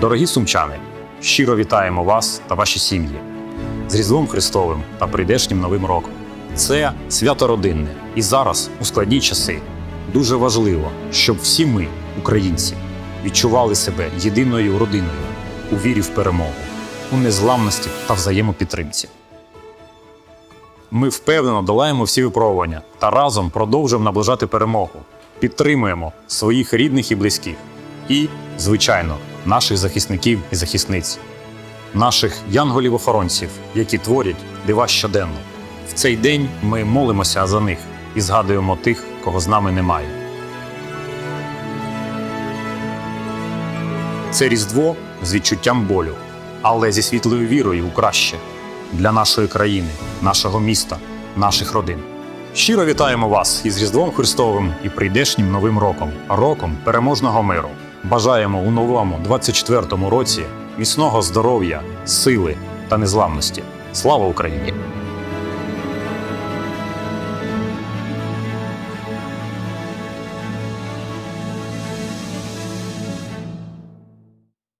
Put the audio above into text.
Дорогі сумчани, щиро вітаємо вас та ваші сім'ї з Різдвом Христовим та прийдешнім Новим роком. Це свято родинне, і зараз, у складні часи, дуже важливо, щоб всі ми, українці, відчували себе єдиною родиною у вірі в перемогу, у незламності та взаємопідтримці. Ми впевнено долаємо всі випробування та разом продовжуємо наближати перемогу. Підтримуємо своїх рідних і близьких. І, звичайно, наших захисників і захисниць, наших янголів-охоронців, які творять дива щоденно. В цей день ми молимося за них і згадуємо тих, кого з нами немає. Це Різдво з відчуттям болю, але зі світлою вірою у краще для нашої країни, нашого міста, наших родин. Щиро вітаємо вас із Різдвом Христовим і прийдешнім Новим роком, роком переможного миру. Бажаємо у новому 24-му році міцного здоров'я, сили та незламності. Слава Україні!